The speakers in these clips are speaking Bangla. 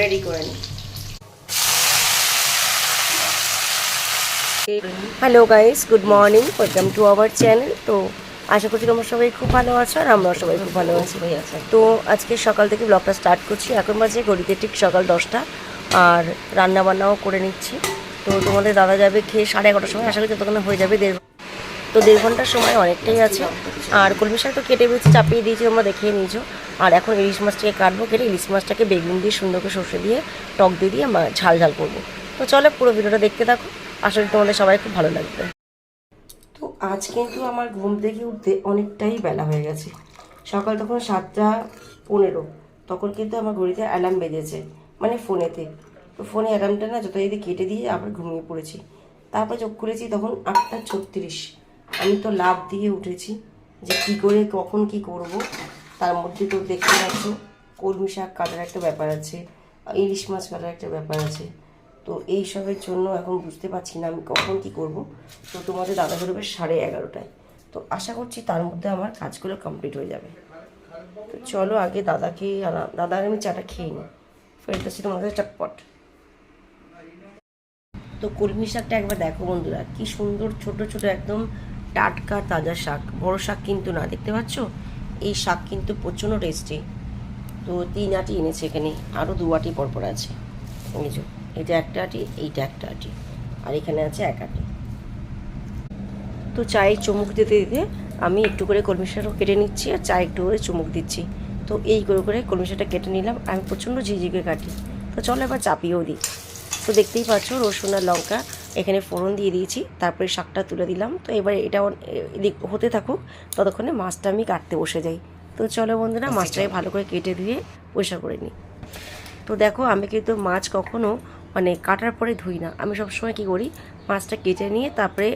রেডি করে নিই hello guys good morning welcome to our channel তো আশা করছি তোমরা সবাই খুব ভালো আছো আর আমরাও সবাই খুব ভালো আছি। তো আজকে সকাল থেকে ব্লগটা স্টার্ট করছি। এখন বাজে গড়িতে ঠিক সকাল দশটা। আর রান্না বান্নাও করে নিচ্ছি। তো তোমাদের দাদা যাবে খেয়ে সাড়ে এগারোটার সময়। আশা করি হয়ে যাবে দেড় তো দেড় ঘণ্টার সময় অনেকটাই আছে। আর কলমি শাক তো কেটে বেছে চাপিয়ে দিয়েছি, তোমরা দেখিয়ে নিয়েছো। আর এখন ইলিশ মাছটাকে কাটবো, কেটে ইলিশ মাছটাকে বেগুন দিয়ে, সুন্দর করে সর্ষে দিয়ে, টক দিয়ে দিয়ে ঝাল ঝাল করব। তো চলো পুরো ভিডিওটা দেখতে থাকো। করি তোমাদের সবাই খুব ভালো লাগবে। তো আজ কিন্তু আমার ঘুম থেকে উঠতে অনেকটাই বেলা হয়ে গেছে। সকাল তখন সাতটা পনেরো, তখন কিন্তু আমার ঘড়িতে অ্যালার্ম বেজেছে মানে ফোনেতে। তো ফোনে অ্যালার্মটা না যথারীতি কেটে দিয়ে আবার ঘুমিয়ে পড়েছি। তারপর চোখ খুলেছি তখন আটটা ছত্রিশ। আমি তো লাভ দিয়ে উঠেছি যে কী করে, কখন কি করব? তার মধ্যে তো দেখতে পাচ্ছ, কলমি শাক কাটার একটা ব্যাপার আছে, ইলিশ মাছ কাটার একটা ব্যাপার আছে। তো এই সবের জন্য এখন বুঝতে পারছি না আমি কখন কি করব। তো তোমাদের দাদা বেরোবে সাড়ে এগারোটায়। তো আশা করছি তার মধ্যে আমার কাজগুলো কমপ্লিট হয়ে যাবে। তো চলো আগে দাদাকে দাদা আমি চাটা খেয়ে নিই। ফেরত ফেরতেছি তোমাদের চটপট তো কলমি শাকটা একবার দেখো বন্ধুরা, কি সুন্দর, ছোট ছোট, একদম টাটকা তাজা শাক, বড় শাক কিন্তু না, দেখতে পাচ্ছ? এই শাক কিন্তু প্রচণ্ড টেস্টি তো তিন আটি এনেছে এখানে, আরও দু আটি পরপর আছে। এই এটা একটা আটি, এইটা একটা আটি, আর এখানে আছে এক আটি। তো চায়ে চুমুক দিতে দিতে আমি একটু করে কলমি শাকও কেটে নিচ্ছি, আর চা একটু করে চুমুক দিচ্ছি। তো এই করে করে কলমি শাকটা কেটে নিলাম, আমি প্রচণ্ড ঝিঝিকে কাটি। তো চলো এবার চাপিয়েও দিই। তো দেখতেই পাচ্ছ, রসুন আর লঙ্কা এখানে ফোড়ন দিয়ে দিয়েছি তারপরে শাকটা তুলে দিলাম। তো এবার এটা এদিক হতে থাকুক ততক্ষণে মাছটা আমি কাটতে বসে যাই। তো চলো বন্ধুরা মাছটাকে ভালো করে কেটে ধুয়ে পরিষ্কার করে নিই। তো দেখো আমি কিন্তু মাছ কখনো মানে কাটার পরে ধুই না। আমি সবসময় কী করি মাছটা কেটে নিয়ে তারপরে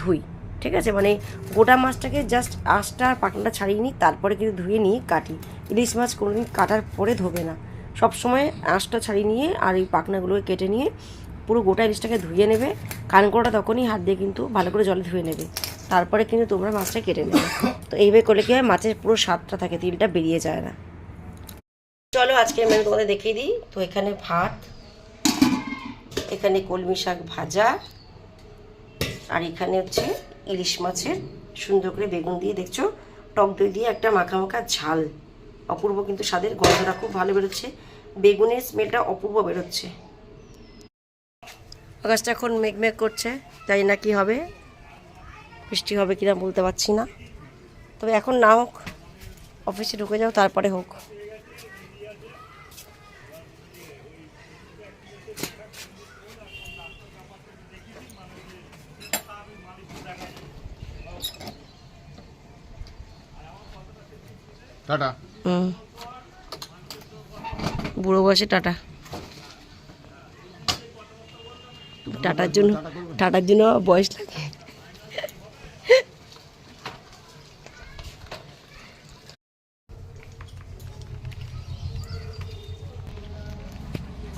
ধুই ঠিক আছে? মানে গোটা মাছটাকে জাস্ট আঁশটা আর পাকনাটা ছাড়িয়ে নিই তারপরে কিন্তু ধুয়ে নিয়ে কাটি। ইলিশ মাছ কোনোদিন কাটার পরে ধোবে না। সবসময় আঁশটা ছাড়িয়ে নিয়ে আর এই পাকনাগুলোকে কেটে নিয়ে পুরো গোটা ইলিশটাকে ধুয়ে নেবে। কানকোড়া তখনই হাত দিয়ে কিন্তু ভালো করে জলে ধুয়ে নেবে। তারপরে কিন্তু তোমরা মাছটা কেটে নেবে। তো এইভাবে করলে কি হয়? মাছের পুরো স্বাদটা থাকে, তিলটা বেরিয়ে যায় না। চলো আজকে আমি তোমাদের দেখিয়ে দিই। তো এখানে ভাত, এখানে কলমি শাক ভাজা, আর এখানে হচ্ছে ইলিশ মাছের সুন্দর করে বেগুন দিয়ে দেখছ? টক দই দিয়ে একটা মাখা মাখা ঝাল। অপূর্ব কিন্তু স্বাদের গন্ধটা খুব ভালো বেরোচ্ছে। বেগুনের স্মেলটা অপূর্ব বেরোচ্ছে। আকাশটা এখন মেঘমেঘ করছে জানি না কি হবে বৃষ্টি হবে কিনা বলতে পারছি না। তবে এখন না হোক অফিসে ঢুকে যাও তারপরে হোক। টাটা। বুড়ো বয়সে টাটা। টাটার জন্য টাটার জন্য বয়স লাগে।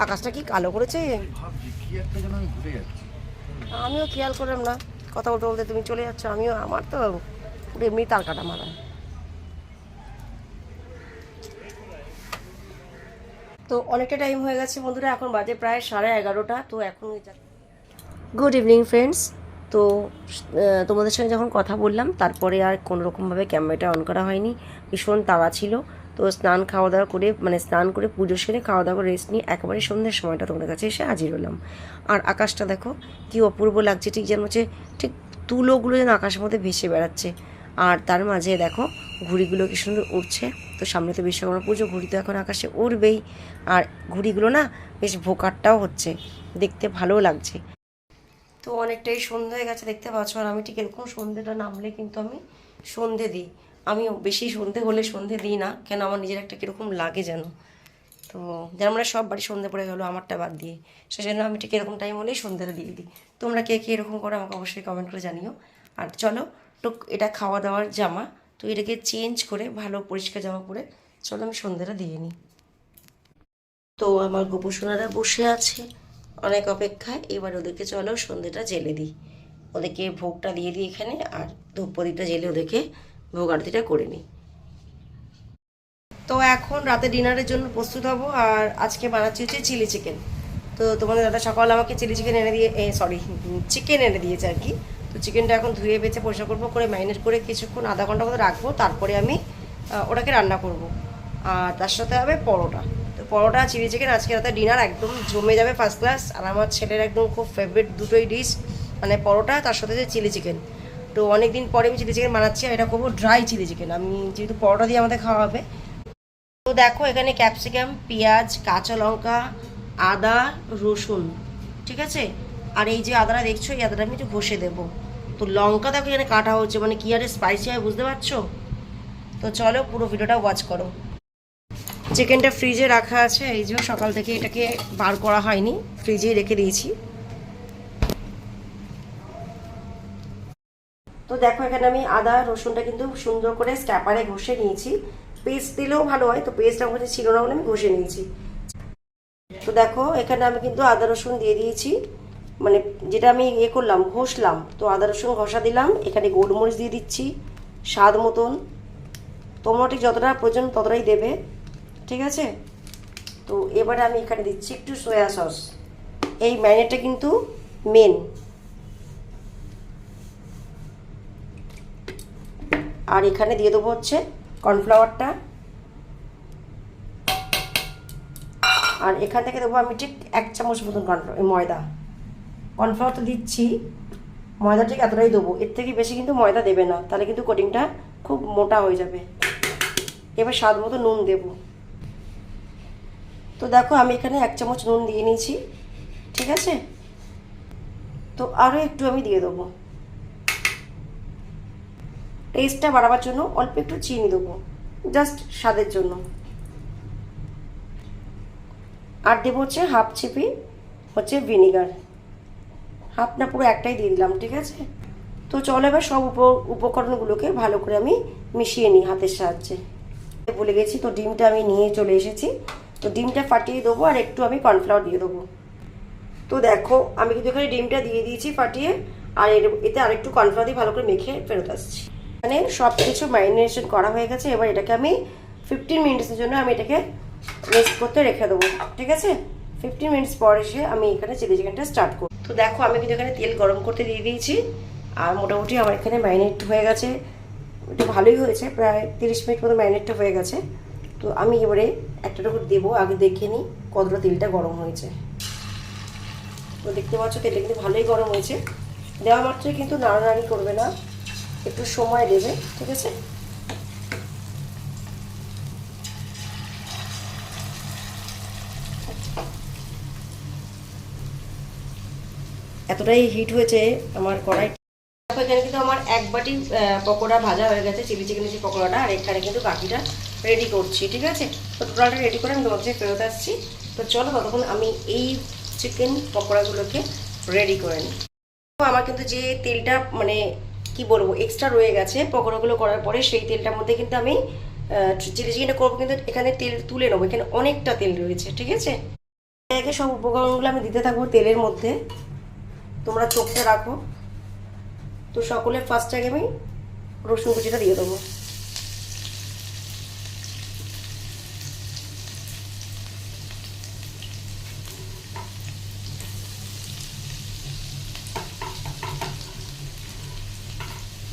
আকাশটা কি কালো করেছে? আমিও খেয়াল করলাম না। কথা বলতে বলতে তুমি চলে যাচ্ছ আমিও আমার তো পুরো এমনি তার কাটা মারা। তো অনেকটা টাইম হয়ে গেছে বন্ধুরা এখন বাজে প্রায় সাড়ে এগারোটা তো এখন গুড ইভিনিং ফ্রেন্ডস তো তোমাদের সঙ্গে যখন কথা বললাম, তারপরে আর কোনো রকমভাবে ক্যামেরাটা অন করা হয়নি। ভীষণ তাড়া ছিল। তো স্নান খাওয়া দাওয়া করে মানে স্নান করে পুজো সেরে খাওয়া দাওয়া করে রেস্ট নিয়ে একেবারে সন্ধ্যের সময়টা তোমাদের কাছে এসে হাজির হলাম। আর আকাশটা দেখো, কি অপূর্ব লাগছে, ঠিক যেন হচ্ছে, ঠিক তুলোগুলো যেন আকাশের মধ্যে ভেসে বেড়াচ্ছে। আর তার মাঝে দেখো, ঘুড়িগুলো কি সুন্দর উড়ছে। তো সামনে তো বিশ্বকর্মা পুজো, ঘুড়ি তো এখন আকাশে উড়বেই। আর ঘুড়িগুলো না, বেশ ভোকারটাও হচ্ছে। দেখতে ভালোও লাগছে। তো অনেকটাই সন্ধে হয়ে গেছে, দেখতে পাচ্ছ আর আমি ঠিক এরকম সন্ধেটা নামলে কিন্তু আমি সন্ধে দিই। আমি বেশি সন্ধে হলে সন্ধে দিই না, কেন আমার নিজের একটা কীরকম লাগে যেন। তো যেন আমরা সব বাড়ি সন্ধে পড়ে গেলো, আমারটা বাদ দিয়ে। সেজন্য আমি ঠিক এরকম টাইম হলেই সন্ধ্যেটা দিয়ে দিই। তোমরা কে কে এরকম করে আমাকে অবশ্যই কমেন্ট করে জানিও। আর চলো, টুক, এটা খাওয়া দাওয়ার জামা, তো এটাকে চেঞ্জ করে, ভালো পরিষ্কার জামা পরে চলো আমি সন্ধ্যেটা দিয়ে নিই। তো আমার গোপসোনারা বসে আছে। অনেক অপেক্ষায় এবার ওদেরকে চলো সন্ধ্যেটা জেলে দিই। ওদেরকে ভোগটা দিয়ে দিই এখানে আর ধূপ প্রদীপটা জেলে ওদেরকে ভোগ আরতিটা করে নিই। তো এখন রাতে ডিনারের জন্য প্রস্তুত হব আর আজকে বানাচ্ছি হচ্ছে চিলি চিকেন। তো তোমাদের দাদা সকাল আমাকে চিলি চিকেন এনে দিয়ে সরি চিকেন এনে দিয়েছে আর কি। তো চিকেনটা এখন ধুয়ে বেছে পরিষ্কার করব, করে ম্যারিনেট করে কিছুক্ষণ আধা ঘণ্টা মতো রাখব, তারপরে আমি ওটাকে রান্না করব। আর তার সাথে হবে পরোটা। পরোটা, চিলি চিকেন আজকে রাতে ডিনার একদম জমে যাবে ফার্স্ট ক্লাস আর আমার ছেলের একদম খুব ফেভারিট দুটোই ডিশ মানে পরোটা, তার সাথে যে চিলি চিকেন তো অনেক দিন পরে আমি চিলি চিকেন বানাচ্ছি আর এটা করব ড্রাই চিলি চিকেন আমি যেহেতু পরোটা দিয়ে আমাদের খাওয়া হবে। তো দেখো, এখানে ক্যাপসিকাম পেঁয়াজ, কাঁচা লঙ্কা, আদা, রসুন, ঠিক আছে? আর এই যে আদাটা দেখছ, এই আদাটা আমি একটু ঘষে দেবো। তো লঙ্কা দেখো এখানে কাটা হচ্ছে মানে কী আরে স্পাইসি হয় বুঝতে পারছ? তো চলো পুরো ভিডিওটা ওয়াচ করো। চিকেনটা ফ্রিজে রাখা আছে, এই যে সকাল থেকে এটাকে বার করা হয়নি, ফ্রিজেই রেখে দিয়েছি। তো দেখো, এখানে আমি আদা, রসুনটা কিন্তু সুন্দর করে স্ট্যাপারে ঘষে নিয়েছি। পেস্ট দিলেও ভালো হয়, তো পেস্ট আমার কাছে ছিল না বলে আমি ঘষে নিয়েছি। তো দেখো, এখানে আমি কিন্তু আদা, রসুন দিয়ে দিয়েছি। মানে যেটা আমি ইয়ে করলাম, ঘষলাম, তো আদা, রসুন ঘষা দিলাম। এখানে গোলমরিচ দিয়ে দিচ্ছি, স্বাদ মতন। তোমরা ঠিক যতটা প্রয়োজন ততটাই দেবে। ঠিক আছে? তো এবারে আমি এখানে দিচ্ছি একটু সয়া সস এই ম্যারিনেটটা কিন্তু মেন আর এখানে দিয়ে দেবো হচ্ছে কর্নফ্লাওয়ারটা আর এখান থেকে দেবো আমি ঠিক এক চামচ মতন কর্নফ্লাওয়ার ময়দা। কর্নফ্লাওয়ার তো দিচ্ছি। ময়দা ঠিক এতটাই দেবো। এর থেকে বেশি কিন্তু ময়দা দেবে না। তাহলে কিন্তু কোটিংটা খুব মোটা হয়ে যাবে। এবার স্বাদ মতো নুন দেব। তো দেখো, আমি এখানে এক চামচ নুন দিয়ে নিয়েছি। ঠিক আছে? তো আরও একটু আমি দিয়ে দেবো। টেস্টটা বাড়াবার জন্য অল্প একটু চিনি দেবো জাস্ট স্বাদের জন্য। আর দেবো হচ্ছে হাফ চিপি হচ্ছে ভিনিগার হাফ না পুরো একটাই দিয়ে দিলাম, ঠিক আছে? তো চলো এবার সব উপ, উপকরণগুলোকে ভালো করে আমি মিশিয়ে নিই হাতের সাহায্যে। বলে গেছি, তো ডিমটা আমি নিয়ে চলে এসেছি। তো ডিমটা ফাটিয়ে দেবো আর একটু আমি কর্নফ্লাওয়ার দিয়ে দেবো। তো দেখো, আমি কিন্তু এখানে ডিমটা দিয়ে দিয়েছি ফাটিয়ে, আর এর এতে আরেকটু কর্নফ্লাওয়ার দিয়ে ভালো করে মেখে ফেরত আসছি। মানে সব কিছু ম্যারিনেশন করা হয়ে গেছে, এবার এটাকে আমি ফিফটিন মিনিটসের জন্য আমি এটাকে রেস্ট করতে রেখে দেবো, ঠিক আছে? ফিফটিন মিনিটস পর এসে আমি এখানে চিলি চিকেনটা স্টার্ট করব। তো দেখো, আমি কিন্তু এখানে তেল গরম করতে দিয়ে দিয়েছি, আর মোটামুটি আমার এখানে ম্যারিনেট হয়ে গেছে এটা ভালোই হয়েছে, প্রায় তিরিশ মিনিট মতো ম্যারিনেটটা হয়ে গেছে। তো আমি এবারে একটা টুকু দেবো, আগে দেখে নিই কতটা তেলটা গরম হয়েছে। তো দেখতে পাচ্ছ তেলটা কিন্তু ভালোই গরম হয়েছে। দেওয়া মাত্রই কিন্তু নাড়ানাড়ি করবে না, একটু সময় দেবে, ঠিক আছে? এতটাই হিট হয়েছে আমার কড়াই। এখানে কিন্তু আমার এক বাটি পকোড়া ভাজা হয়ে গেছে, চিলি চিকেনের যে পকোড়াটা, আর এখানে কিন্তু বাকিটা রেডি করছি, ঠিক আছে? তো টোটালটা রেডি করে আমি তোমার কাছে ফেরত আসছি। তো চলো ততক্ষণ আমি এই চিকেন পকোড়াগুলোকে রেডি করে নিই। আমার কিন্তু যে তেলটা মানে কি বলব এক্সট্রা রয়ে গেছে পকোড়াগুলো করার পরে, সেই তেলটার মধ্যে কিন্তু আমি চিলি চিকেনটা করব, কিন্তু এখানে তেল তুলে নেব। এখানে অনেকটা তেল রয়েছে, ঠিক আছে? একে সব উপকরণগুলো আমি দিতে থাকব তেলের মধ্যে। তোমরা চোখটা রাখো। তো সকলের ফার্স্ট আগে আমি রসুন কুচিটা দিয়ে দেবো।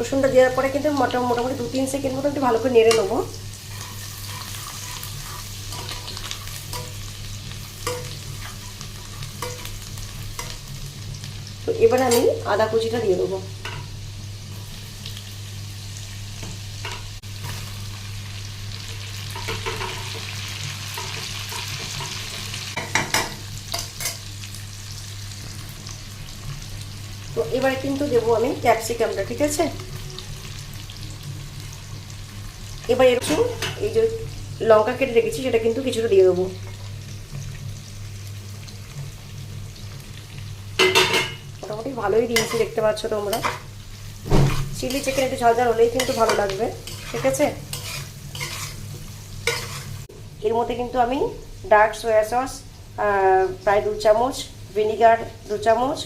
রসুনটা দেওয়ার পরে কিন্তু মোটা মোটামুটি দু তিন সেকেন্ড মতো একটু ভালো করে নেড়ে নেব। তো এবার আমি আদা কুচিটা দিয়ে দেবো। তো এবারে কিন্তু দেবো আমি ক্যাপসিকামটা, ঠিক আছে? এবার এরকম এই যে লঙ্কা কেটে রেখেছি, সেটা কিন্তু কিছুটা দিয়ে দেবো। মোটামুটি ভালোই দিয়েছি, দেখতে পাচ্ছ তোমরা। চিলি চিকেন একটু ঝাল হলেই কিন্তু ভালো লাগবে, ঠিক আছে? এর মধ্যে কিন্তু আমি ডার্ক সয়া সস প্রায় দু চামচ, ভিনিগার দু চামচ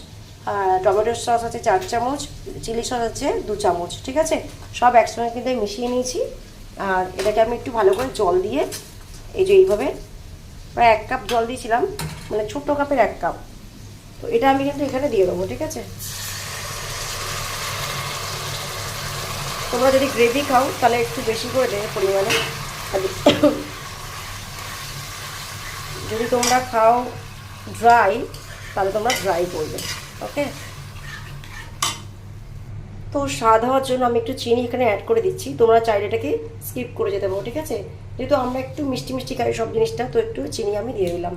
টমেটোর সস আছে চার চামচ, চিলি সস আছে দু চামচ, ঠিক আছে? সব একসঙ্গে কিন্তু মিশিয়ে নিয়েছি। আর এটাকে আমি একটু ভালো করে জল দিয়ে এই যে এইভাবে প্রায় এক কাপ জল দিয়েছিলাম মানে ছোট্ট কাপের এক কাপ। তো এটা আমি কিন্তু এখানে দিয়ে দেবো, ঠিক আছে? তোমরা যদি গ্রেভি খাও, তাহলে একটু বেশি করে দেবে পরিমাণে। যদি তোমরা খাও ড্রাই তাহলে তোমরা ড্রাই করবে ওকে তো স্বাদ হওয়ার জন্য আমি একটু চিনি এখানে অ্যাড করে দিচ্ছি। তোমরা চাইলে এটাকে স্কিপ করে যেতে পারো, ঠিক আছে? যেহেতু আমরা একটু মিষ্টি মিষ্টি খাই সব জিনিসটা, তো একটু চিনি আমি দিয়ে দিলাম।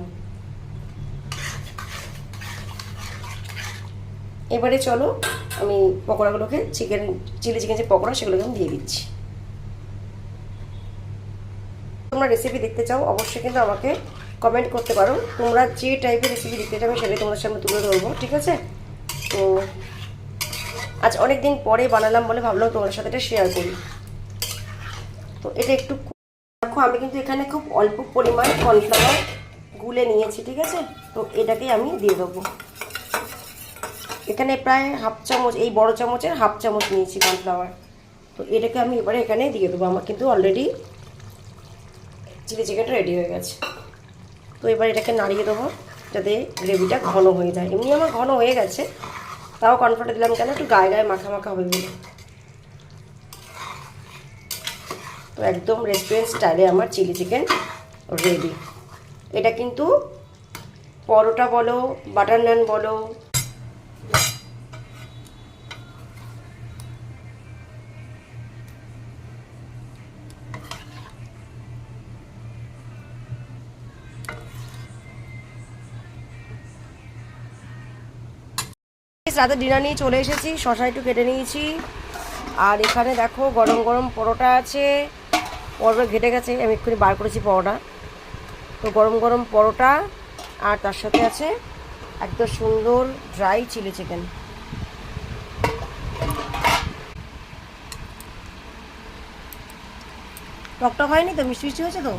এবারে চলো আমি পকোড়াগুলোকে চিকেন চিলি চিকেন যে পকোড়া, সেগুলোকে আমি দিয়ে দিচ্ছি। তোমরা রেসিপি দেখতে চাও, অবশ্যই কিন্তু আমাকে কমেন্ট করতে পারো। তোমরা যে টাইপের রেসিপি দেখতে চাও আমি সেটাই তোমাদের সামনে তুলে ধরবো, ঠিক আছে? তো আজ অনেক দিন পরে বানালাম বলে ভাবলাম তোমার সাথে এটা শেয়ার করি। তো এটা একটু দেখো, আমি কিন্তু এখানে খুব অল্প পরিমাণ কর্নফ্লাওয়ার গুলে নিয়েছি, ঠিক আছে? তো এটাকে আমি দিয়ে দেবো। এখানে প্রায় হাফ চামচ, এই বড় চামচের হাফ চামচ নিয়েছি কর্নফ্লাওয়ার তো এটাকে আমি এবারে এখানে দিয়ে দেবো, আমার কিন্তু অলরেডি চিলি চিকেনটা রেডি হয়ে গেছে। তো এবার এটাকে নাড়িয়ে দেবো, যাতে গ্রেভিটা ঘন হয়ে যায়। এমনি আমার ঘন হয়ে গেছে তাও কর্নফ্লাওয়ারটা দিলাম কেন? একটু গায়ে গায়ে মাখা মাখা হয়ে গেল। তো একদম রেস্টুরেন্ট স্টাইলে আমার চিলি চিকেন রেডি এটা কিন্তু পরোটা বলো বাটার নান বলো রাতে ডিনার নিয়ে চলে এসেছি, শশা একটু কেটে নিয়েছি। আর এখানে দেখো গরম গরম পরোটা আছে, পরোটা ঘেটে গেছে, আমি এক্ষুনি বার করেছি পরোটা। তো গরম গরম পরোটা, আর তার সাথে আছে একদম সুন্দর ড্রাই চিলি চিকেন টকটক হয়নি তো? মিষ্টি মিষ্টি হয়েছে তো?